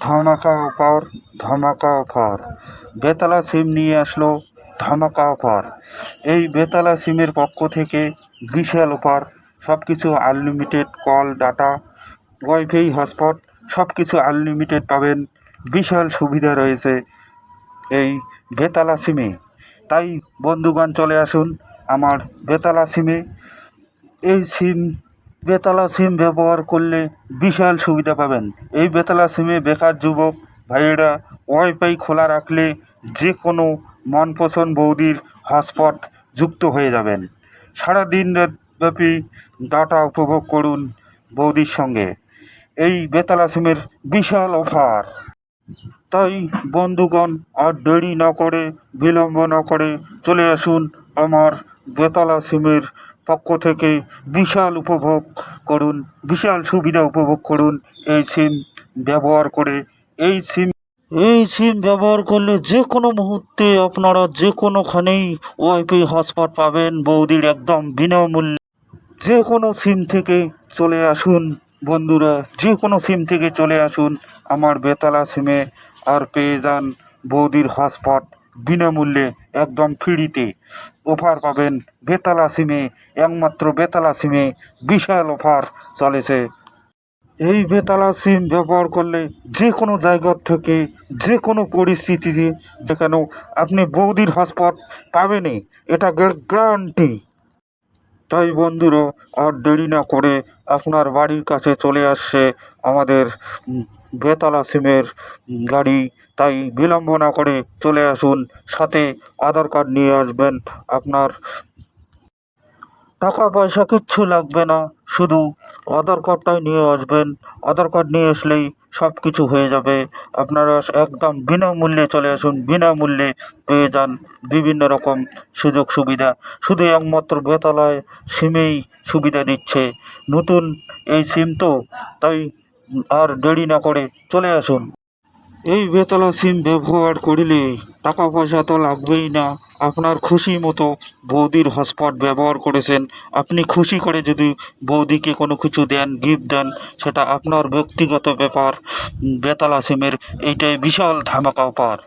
ধামাকা অফার ধামাকা অফার বেতালা সিম নিয়ে আসলো ধামাকা অফার এই বেতালা সিমের পক্ষ থেকে বিশাল অফার সব কিছু unlimited call data wifi hotspot সব কিছু আনলিমিটেড পাবেন। বিশাল সুবিধা রয়েছে এই বেতালা সিমে। তাই বন্ধুগণ চলে আসুন আমার বেতালা সিমে। এই সিম বেতালা সিম ব্যবহার করলে বিশাল সুবিধা পাবেন। এই বেতলা সিমে বেকার যুবক, ভাইয়েরা ওয়াইফাই খোলা রাখলে যে কোনো মন পছন্দ বৌদির হটস্পট যুক্ত হয়ে যাবেন। সারাদিন ব্যাপী ডাটা উপভোগ করুন বৌদির সঙ্গে। এই বেতালা সিমের বিশাল অফার। তাই বন্ধুগণ আর দেরি না করে, বিলম্ব না করে চলে আসুন আমার বেতালা সিমের পক্ষ থেকে বিশাল উপভোগ করুন, বিশাল সুবিধা উপভোগ করুন এই সিম ব্যবহার করে। এই সিম এই সিম ব্যবহার করলে যে কোনো মুহূর্তে আপনারা যে কোনোখানেই ওয়াইফাই হটস্পট পাবেন, বৌদির একদম বিনামূল্যে। যে কোনো সিম থেকে চলে আসুন বন্ধুরা যে কোনো সিম থেকে চলে আসুন, আমার বেতালা সিমে আর পেয়ে যান বৌদির হটস্পট বিনামূল্যে। একদম ফ্রিতে অফার পাবেন। বেতালা সিমে একমাত্র বেতালা সিমে বিশাল অফার চলেছে। এই বেতালা সিম ব্যবহার করলে যে কোনো জায়গা থেকে, যে কোনো পরিস্থিতিতে, যেখানেও আপনি বৌদির হটস্পট পাবেনই। এটা গ্যারান্টি তাই বন্ধুরা, আর দেরি না করে আপনার বাড়ির কাছে চলে আসছে আমাদের বেতালা সিমের গাড়ি। তাই বিলম্ব না করে চলে আসুন, সাথে আধার কার্ড নিয়ে আসবেন আপনার। টাকা পয়সা কিচ্ছু লাগবে না, শুধু আধার কার্ডটাই নিয়ে আসবেন। আধার কার্ড নিয়ে আসলেই সব কিছু হয়ে যাবে। আপনারা একদম বিনামূল্যে চলে আসুন, বিনামূল্যে পেয়ে যান বিভিন্ন রকম সুযোগ সুবিধা। শুধু একমাত্র বেতালয় সিমেই সুবিধা দিচ্ছে। নতুন এই সিম তো, তাই আর দেরি না করে চলে আসুন। এই বেতলা সিম ব্যবহার করিলে টাকা পয়সা তো লাগবেই না। আপনার খুশি মতো বৌদির হটস্পট ব্যবহার করেছেন। আপনি খুশি করে যদি বৌদিকে কোনো কিছু দেন গিফট দেন, সেটা আপনার ব্যক্তিগত ব্যাপার। বেতলা সিমের এইটাই বিশাল ধামাকা অফার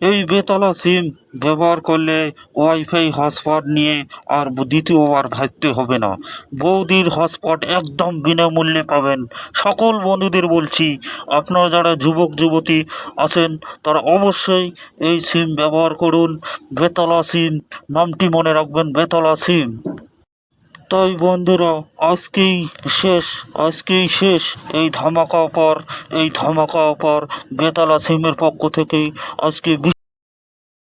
এই বেতলা সিম ব্যবহার করলে ওয়াইফাই হটস্পট নিয়ে আর দ্বিতীয়বার ভাবতে হবে না। বৌদির হটস্পট একদম বিনামূল্যে পাবেন। সকল বন্ধুদের বলছি, আপনারা যারা যুবক, যুবতী আছেন, তারা অবশ্যই এই সিম ব্যবহার করুন। বেতলা সিম, নামটি মনে রাখবেন, বেতলা সিম। তাই বন্ধুরা, আজকেই শেষ আজকেই শেষ এই ধামাকা অফার, এই ধামাকা অফার বেতালা সিমের পক্ষ থেকেই আজকে